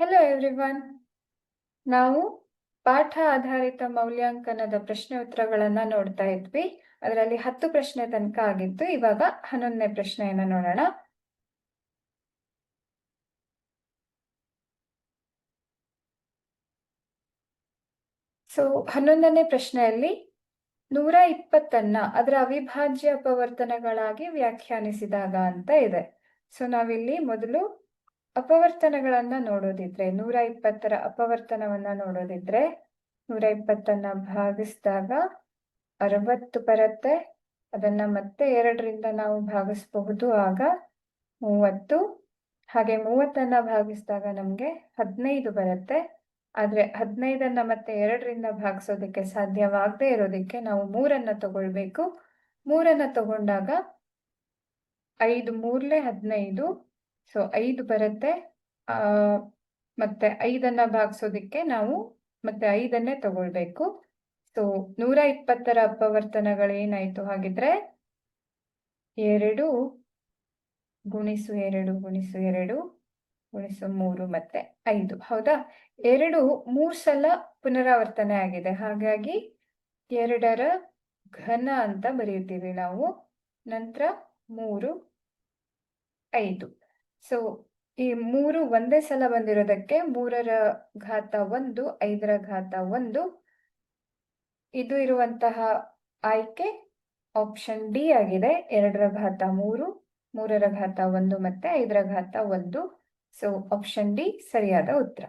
Hello everyone ನಾವು ಪಾಠ ಆಧಾರಿತ ಮೌಲ್ಯಾಂಕನದ ಪ್ರಶ್ನೆ ಉತ್ತರಗಳನ್ನ ನೋಡ್ತಾ ಇದ್ವಿ. ಅದರಲ್ಲಿ ಹತ್ತು ಪ್ರಶ್ನೆ ತನಕ ಆಗಿತ್ತು. ಇವಾಗ ಹನ್ನೊಂದನೇ ಪ್ರಶ್ನೆಯನ್ನ ನೋಡೋಣ. ಸೊ ಹನ್ನೊಂದನೇ ಪ್ರಶ್ನೆಯಲ್ಲಿ ನೂರ ಇಪ್ಪತ್ತನ್ನ ಅದರ ಅವಿಭಾಜ್ಯ ಅಪವರ್ತನಗಳಾಗಿ ವ್ಯಾಖ್ಯಾನಿಸಿದಾಗ ಅಂತ ಇದೆ. ಸೊ ನಾವಿಲ್ಲಿ ಮೊದಲು ಅಪವರ್ತನಗಳನ್ನ ನೋಡೋದಿದ್ರೆ ನೂರ ಇಪ್ಪತ್ತರ ಅಪವರ್ತನವನ್ನ ನೋಡೋದಿದ್ರೆ ನೂರ ಇಪ್ಪತ್ತನ್ನ ಭಾಗಿಸಿದಾಗ ಅರವತ್ತು ಬರುತ್ತೆ. ಅದನ್ನ ಮತ್ತೆ ಎರಡರಿಂದ ನಾವು ಭಾಗಿಸಬಹುದು. ಆಗ ಮೂವತ್ತು. ಹಾಗೆ ಮೂವತ್ತನ್ನ ಭಾಗಿಸಿದಾಗ ನಮ್ಗೆ ಹದಿನೈದು ಬರುತ್ತೆ. ಆದ್ರೆ ಹದಿನೈದನ್ನ ಮತ್ತೆ ಎರಡರಿಂದ ಭಾಗಿಸೋದಕ್ಕೆ ಸಾಧ್ಯವಾಗದೆ ಇರೋದಕ್ಕೆ ನಾವು ಮೂರನ್ನ ತಗೊಳ್ಬೇಕು. ಮೂರನ್ನ ತಗೊಂಡಾಗ ಐದು ಮೂರ್ಲೆ ಹದಿನೈದು. ಸೊ ಐದು ಬರುತ್ತೆ. ಮತ್ತೆ ಐದನ್ನ ಭಾಗಿಸೋದಿಕ್ಕೆ ನಾವು ಮತ್ತೆ ಐದನ್ನೇ ತಗೊಳ್ಬೇಕು. ಸೊ ನೂರ ಇಪ್ಪತ್ತರ ಅಪವರ್ತನಗಳು ಏನಾಯ್ತು ಹಾಗಿದ್ರೆ? ಎರಡು ಗುಣಿಸು ಎರಡು ಗುಣಿಸು ಎರಡು ಗುಣಿಸು ಮೂರು ಮತ್ತೆ ಐದು. ಹೌದಾ? ಎರಡು ಮೂರ್ ಸಲ ಪುನರಾವರ್ತನೆ ಆಗಿದೆ. ಹಾಗಾಗಿ ಎರಡರ ಘನ ಅಂತ ಬರೆಯುತ್ತೀವಿ ನಾವು. ನಂತರ ಮೂರು, ಐದು. ಸೊ ಈ ಮೂರು ಒಂದೇ ಸಲ ಬಂದಿರೋದಕ್ಕೆ ಮೂರರ ಘಾತ ಒಂದು, ಐದರ ಘಾತ ಒಂದು. ಇದು ಇರುವಂತಹ ಆಯ್ಕೆ ಆಪ್ಷನ್ ಡಿ ಆಗಿದೆ. ಎರಡರ ಘಾತ ಮೂರು, ಮೂರರ ಘಾತ ಒಂದು ಮತ್ತೆ ಐದರ ಘಾತ ಒಂದು. ಸೊ ಆಪ್ಷನ್ ಡಿ ಸರಿಯಾದ ಉತ್ತರ.